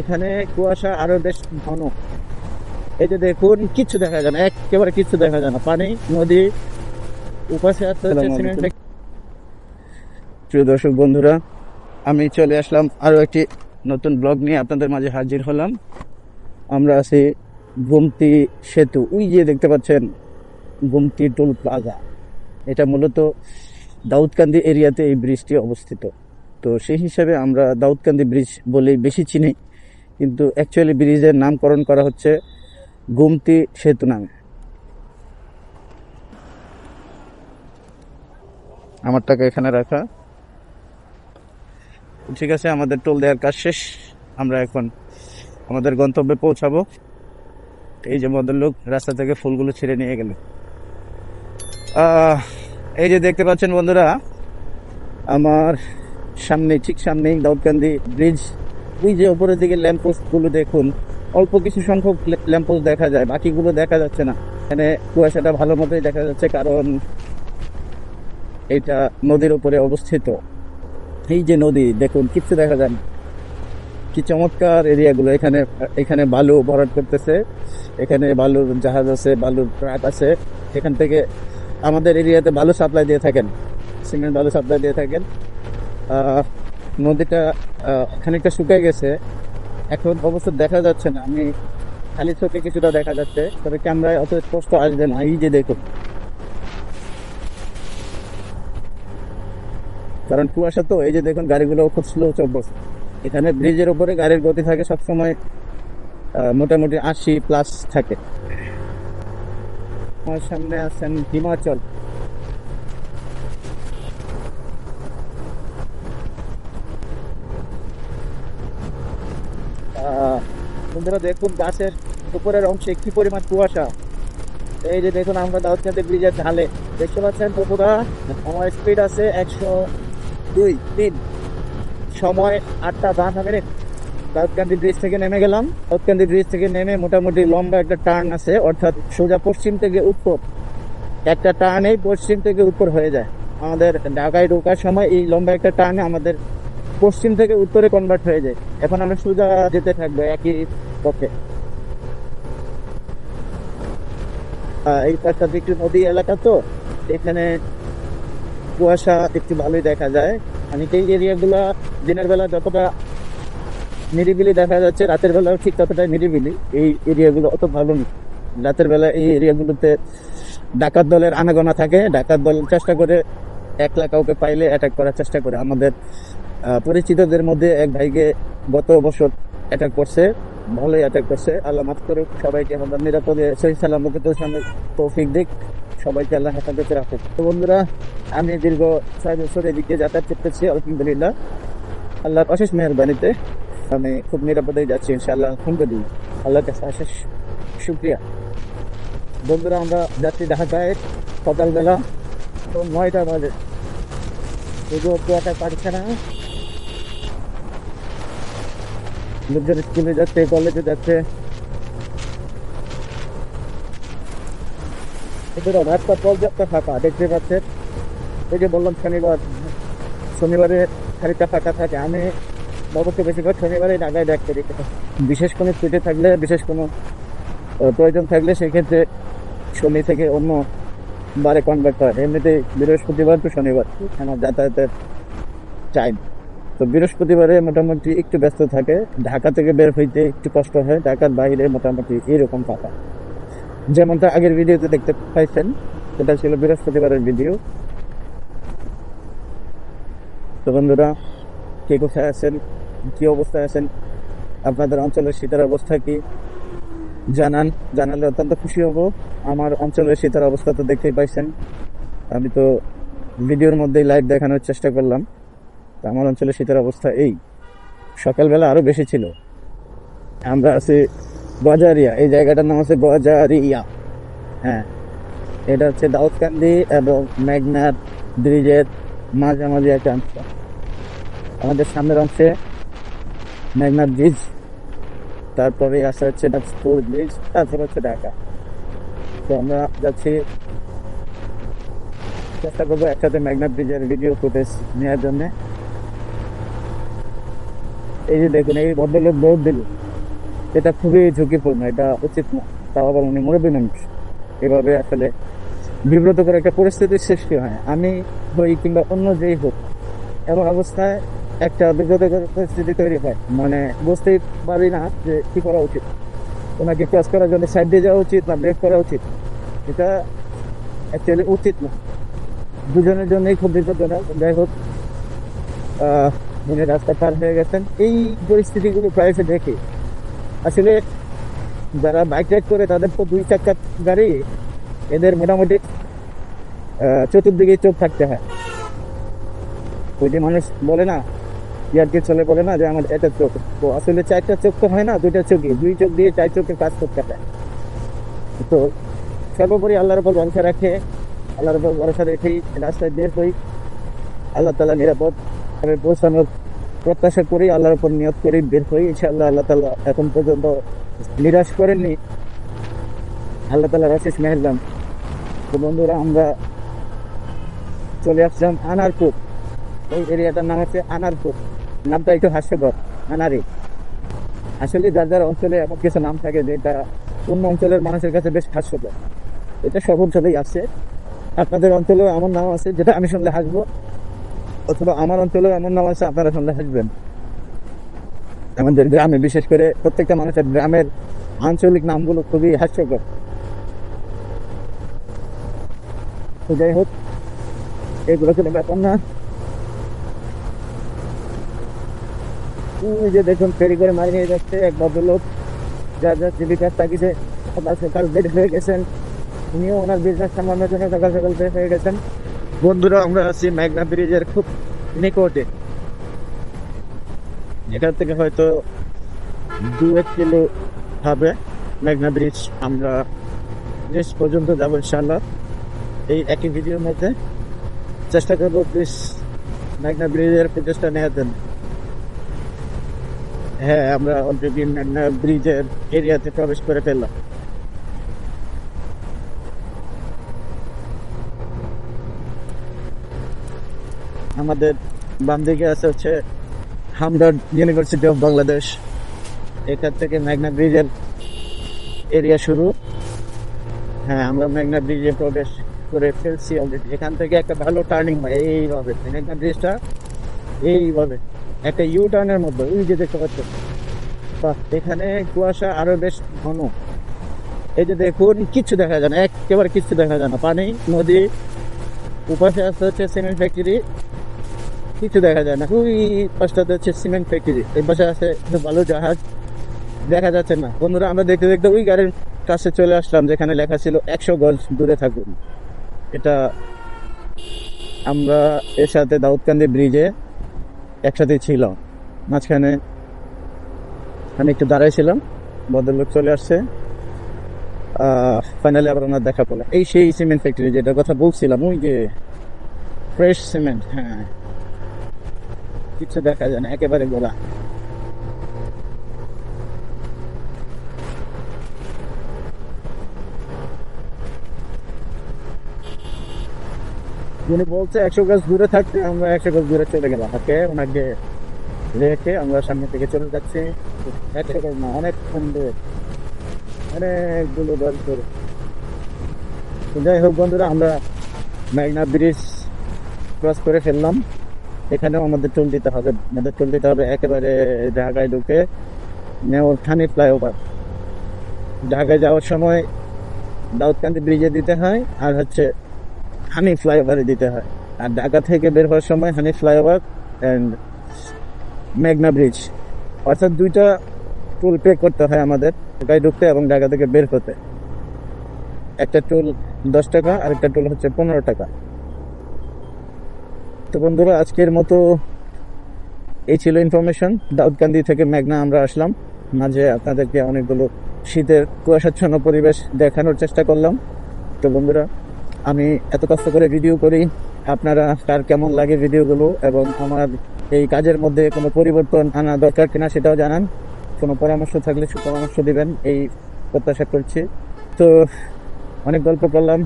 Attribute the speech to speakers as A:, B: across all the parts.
A: এখানে কুয়াশা আরও বেশ ঘন। এই যে দেখুন কিচ্ছু দেখা যায় না একেবারে কিচ্ছু দেখা যায় না। পানি নদী উপাসে। প্রিয় দর্শক বন্ধুরা আমি চলে আসলাম আরও একটি নতুন ব্লগ নিয়ে। আপনাদের মাঝে হাজির হলাম। আমরা আছি গুমতি সেতু। ওই যে দেখতে পাচ্ছেন গুমতি টোল প্লাজা। এটা মূলত দাউদকান্দি এরিয়াতে এই ব্রিজটি অবস্থিত। তো সেই হিসাবে আমরা দাউদকান্দি ব্রিজ বলেই বেশি চিনি। কিন্তু অ্যাকচুয়ালি ব্রিজের নামকরণ করা হচ্ছে গুমতি সেতু নামে। আমার টাকা এখানে রাখা। ঠিক আছে, আমাদের টোল দেওয়ার কাজ শেষ। আমরা এখন আমাদের গন্তব্যে পৌঁছাবো। এই যে ভদ্রলোক রাস্তা থেকে ফুলগুলো ছেড়ে নিয়ে গেল। এই যে দেখতে পাচ্ছেন বন্ধুরা, আমার সামনে, ঠিক সামনেই দাউদকান্দি ব্রিজ। যে উপরের দিকে ল্যাম্পপোস্টগুলো দেখুন। অল্প কিছু সংখ্যক ল্যাম্পপোস্ট দেখা যায়, বাকিগুলো দেখা যাচ্ছে না। এখানে কুয়াশাটা ভালো মতোই দেখা যাচ্ছে কারণ এটা নদীর উপরে অবস্থিত। এই যে নদী, দেখুন, কিচ্ছু দেখা যায় না। কি চমৎকার এরিয়াগুলো। এখানে এখানে বালু ভরাট করতেছে। এখানে বালুর জাহাজ আছে, বালুর ট্রাক আছে। এখান থেকে আমাদের এরিয়াতে বালু সাপ্লাই দিয়ে থাকেন। সিমেন্ট বালু সাপ্লাই দিয়ে থাকেন। নদীটা খানিকটা শুকিয়ে গেছে। এখন অবশ্য দেখা যাচ্ছে না। আমি খালি চোখে কিছুটা দেখা যাচ্ছে, তবে ক্যামেরায় অত স্পষ্ট আসবে না। এই যে দেখুন। কারণ কুয়াশা তো, এই যে দেখুন, গাড়িগুলো খুব স্লো চলছে এখানে ব্রিজের উপরে গাড়ির গতি থাকে সবসময় মোটামুটি আশি প্লাস থাকে। আমার সামনে আছেন হিমাচল। বন্ধুরা দেখুন গাছের উপরের অংশে কি পরিমাণ কুয়াশা। এই যে দেখুন আমরা দাউদকান্দি ব্রিজের ঢালে। দেখতে পাচ্ছেন পুকুরা আমার স্পিড আছে একশো দুই, তিন। সময় আটটা বান্ন মিনিট। দাউদকান্দি ব্রিজ থেকে নেমে গেলাম। দাউদকান্দি ব্রিজ থেকে নেমে মোটামুটি লম্বা একটা টার্ন আছে, অর্থাৎ সোজা পশ্চিম থেকে উত্তর। একটা টার্নেই পশ্চিম থেকে উত্তর হয়ে যায়। আমাদের ঢাকায় ঢোকার সময় এই লম্বা একটা টার্নে আমাদের পশ্চিম থেকে উত্তরে কনভার্ট হয়ে যায়। এখন আমরা সোজা যেতে থাকব, একই আহ, এই পাশটা একটু নদী এলাকা তো এখানে কুয়াশা একটু ভালোই দেখা যায়। আমি এই এরিয়াগুলা দিনের বেলা যতটা নিরিবিলি দেখা যাচ্ছে রাতের বেলাও ঠিক ততটাই নিরিবিলি। এই এরিয়াগুলো অত ভালো না। রাতের বেলা এই এরিয়াগুলোতে ডাকাত দলের আনাগোনা থাকে। ডাকাত দল চেষ্টা করে একলা কাউকে পাইলে অ্যাটাক করার চেষ্টা করে। আমাদের পরিচিতদের মধ্যে এক ভাইকে গত বছর অ্যাটাক করছে, ভালোই অ্যাটাক করছে। আল্লাহ মাফ করুক, সবাইকে আমাদের নিরাপদে সহি সালামকে তো সামনে তৌফিক দিক। সবাইকে আল্লাহ হেফাজতে রাখুক। তো বন্ধুরা, আমি দীর্ঘ ছয় বছর এদিকে যাতায়াত করতেছি, আলহামদুলিল্লাহ। আল্লাহর অশেষ মেহরবানিতে আমি খুব নিরাপদেই যাচ্ছি, ইনশাআল্লাহ। আলহামদুলিল্লাহ। আল্লাহর কাছে অশেষ শুক্রিয়া। বন্ধুরা, আমরা যাচ্ছি ঢাকায় সকালবেলা। তো নয়টা বাজে। এগুলো কুয়াশা পারছে না। লোকজন স্কুলে যাচ্ছে কলেজে যাচ্ছে। ফাঁকা, দেখতে বললাম, শনিবার, শনিবারে ফাঁকা থাকে। আমি বেশিরভাগ বিশেষ কোনো থাকলে, বিশেষ কোনো প্রয়োজন থাকলে সেক্ষেত্রে শনি থেকে অন্য বারে কনভার্ট হয়। এমনিতে বৃহস্পতিবার টু শনিবার যাতায়াতের টাইম তো বৃহস্পতিবারে মোটামুটি একটু ব্যস্ত থাকে। ঢাকা থেকে বের হইতে একটু কষ্ট হয়, ঢাকার বাইরে মোটামুটি এরকম ফাঁকা। যেমনটা আগের ভিডিওতে দেখতে পাইছেন, সেটা ছিল বৃহস্পতিবারের ভিডিও। তো বন্ধুরা, কে কোথায় আছেন, কি অবস্থায় আছেন, আপনাদের অঞ্চলের শীতের অবস্থা কি? জানান, জানালে অত্যন্ত খুশি হব। আমার অঞ্চলের শীতের অবস্থা তো দেখতেই পাইছেন। আমি তো ভিডিওর মধ্যেই লাইভ দেখানোর চেষ্টা করলাম। আমার অঞ্চলে শীতের অবস্থা এই। সকালবেলা আরও বেশি ছিল। আমরা আছি বজারিয়া। এই জায়গাটার নাম হচ্ছে বজারিয়া। হ্যাঁ। এটা হচ্ছে দাউদকান্দি এবং মেঘনাথ ব্রিজের মাঝামাঝি একটা অংশ। আমাদের সামনের অংশে মেঘনাথ ব্রিজ। তারপরে আসা হচ্ছে নাগপুর ব্রিজ। তারপর হচ্ছে ঢাকা। তো আমরা যাচ্ছি। চেষ্টা করব একসাথে মেঘনাথ ব্রিজের ভিডিও ফুটেজ নেওয়ার জন্য। এই যে দেখুন, এই ভদ্রলোক দৌড় দিল। এটা খুবই ঝুঁকিপূর্ণ, এটা উচিত না। তাও আবার উনি মুরব্বী মানুষ এভাবে আসলে বিব্রতকর একটা পরিস্থিতির সৃষ্টি হয়। আমি হই কিংবা অন্য যেই হোক, এমন অবস্থায় একটা বিব্রতকর পরিস্থিতি তৈরি হয়। মানে বুঝতেই পারি না যে কি করা উচিত। ওনাকে ক্রস করার জন্য সাইড দিয়ে যাওয়া উচিত না ব্রেক করা উচিত। এটা অ্যাকচুয়ালি উচিত না। দুজনের জন্যই খুব বিপজ্জনক। যাই হোক উনি রাস্তা পার হয়ে গেছেন। এই পরিস্থিতিগুলো প্রায়শই দেখি। আসলে যারা বাইক রাইড করে তাদের তো দুই চাকার গাড়ি, এদের মোটামুটি চতুর্দিকে চোখ থাকতে হয়। ওই যে মানুষ বলে না, ইয়ারকে চলে বলে না যে আমার এটা চোখ। তো আসলে চারটা চোখ তো হয় না, দুইটা চোখে দুই চোখ দিয়ে চার চোখের কাজ করতে হয়। তো সর্বোপরি আল্লাহর উপর ভরসা রাখে, আল্লাহর উপর ভরসা রেখেই রাস্তায় বের হই। আল্লাহ তালা নিরাপদ ভাবে পৌঁছানোর প্রত্যাশা করি, আল্লাহর উপর নিয়ত করি, বের হই, ইনশাআল্লাহ আল্লাহ তালা এখন পর্যন্ত নিরাশ করেননি। আল্লাহ তালার আশিস মেহরবান। তো বন্ধুরা, আমরা চলে আসলাম আনারপুর ওই এরিয়াটার নাম হচ্ছে আনারপুর নামটা একটু হাস্যকর, আনারি। আসলে যার যার অঞ্চলে এমন কিছু নাম থাকে যেটা অন্য অঞ্চলের মানুষের কাছে বেশ হাস্যকর। এটা সব অঞ্চলেই আছে। আপনাদের অঞ্চলেও এমন নাম আছে যেটা আমি শুনলে হাসবো। অথবা আমার অঞ্চলেও এমন নাম আছে, আপনারা শুনলে হাসবেন। আমাদের গ্রামে, বিশেষ করে প্রত্যেকটা মানুষের গ্রামের আঞ্চলিক নামগুলো খুবই হাস্যকর। যাই হোক, এগুলো কোনো ব্যাপার না। যে দেখুন, ফেরি করে মারি নিয়ে যাচ্ছে এক ভদ্রলোক। যার যার জীবিকার তাগিদে সকাল সকাল বের হয়ে গেছেন। উনিও ওনার বিজনেস সামলানোর জন্য সকাল সকাল বের হয়ে গেছেন। বন্ধুরা, আমরা আছি মেঘনা ব্রিজের খুব নিকটে। এখান থেকে হয়তো দু এক কিলো হবে মেঘনা ব্রিজ। আমরা ব্রিজ পর্যন্ত যাব ইনশাল্লাহ এই একই ভিডিওর মধ্যে চেষ্টা করব প্লিজ মেঘনা ব্রিজের প্রচেষ্টা নেওয়ার জন্য। হ্যাঁ আমরা অলরেডি মেঘনা ব্রিজের এরিয়াতে প্রবেশ করে ফেললাম। আমাদের বাম দিকে আছে হচ্ছে হামদার্ড ইউনিভার্সিটি অফ বাংলাদেশ এখান থেকে মেঘনা ব্রিজের এরিয়া শুরু। হ্যাঁ আমরা মেঘনা ব্রিজে প্রবেশ করে ফেলছি অলরেডি এখান থেকে একটা ভালো টার্নিং হয়, এইভাবে। মেঘনা ব্রিজটা এইভাবে। একটা ইউ টার্নের মধ্যে ওই যে দেখতে পাচ্ছ এখানে কুয়াশা আরও বেশ ঘন। এই যে দেখুন, কিচ্ছু দেখা যায় না, একেবারে কিচ্ছু দেখা যায় না। পানি, নদী, উপাশে আসতে হচ্ছে সিমেন্ট ফ্যাক্টরি কিছু দেখা যায় না। ওই পাশটাতে হচ্ছে সিমেন্ট ফ্যাক্টরি এর পাশে আছে ভালো জাহাজ। দেখা যাচ্ছে না। বন্ধুরা, আমরা দেখতে দেখতে ওই গাড়ির কাছে চলে আসলাম, যেখানে লেখা ছিল, একশো গজ দূরে থাকুন। এটা আমরা এর সাথে দাউদকান্দি ব্রিজে একসাথে ছিলাম। মাঝখানে আমি একটু দাঁড়াইছিলাম, ভদ্রলোক চলে আসছে। ফাইনালি আবার ওনার দেখা পেলাম এই সেই সিমেন্ট ফ্যাক্টরি যেটার কথা বলছিলাম, ওই যে ফ্রেশ সিমেন্ট হ্যাঁ। কিছু দেখা যায় না, একেবারে গোলা। উনি বলছে একশো গাছ দূরে থাকতে আমরা একশো গাছ দূরে চলে গেলাম। ওকে, ওনাকে রেখে আমরা সামনে থেকে চলে যাচ্ছি। একশো গাছ না, অনেক সুন্দর। অনেকগুলো গাছ ধরে যাই হোক বন্ধুরা, আমরা মেঘনা ব্রিজ ক্রস করে ফেললাম। এখানেও আমাদের টোল দিতে হবে। আমাদের টোল দিতে হবে একেবারে ঢাকায় ঢুকে নেওয়ার থানি ফ্লাইওভার ঢাকায় যাওয়ার সময় দাউদকান্দি ব্রিজে দিতে হয় আর হচ্ছে হানি ফ্লাইওভারে দিতে হয়। আর ঢাকা থেকে বের হওয়ার সময় হানি ফ্লাইওভার অ্যান্ড মেঘনা ব্রিজ অর্থাৎ দুইটা টোল পে করতে হয় আমাদের, ঢাকায় ঢুকতে এবং ঢাকা থেকে বের হতে। একটা টোল দশ টাকা আর একটা টোল হচ্ছে পনেরো টাকা। তো বন্ধুরা, আজকের মতো এই ছিল ইনফরমেশন দাউদকান্দি থেকে মেঘনা আমরা আসলাম। মাঝে আপনাদেরকে অনেকগুলো শীতের কুয়াশাচ্ছন্ন পরিবেশ দেখানোর চেষ্টা করলাম। তো বন্ধুরা, আমি এত কষ্ট করে ভিডিও করি। আপনারা, কার কেমন লাগে ভিডিওগুলো এবং আমার এই কাজের মধ্যে কোনো পরিবর্তন আনা দরকার কিনা সেটাও জানান। কোনো পরামর্শ থাকলে সুপরামর্শ দিবেন, এই প্রত্যাশা করছি। তো অনেক গল্প করলাম।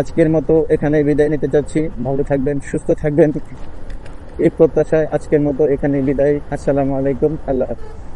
A: আজকের মতো এখানে বিদায় নিতে চাচ্ছি ভালো থাকবেন, সুস্থ থাকবেন। এই প্রত্যাশায় আজকের মতো এখানে বিদায়। আসসালামু আলাইকুম। আল্লাহ হাফেজ।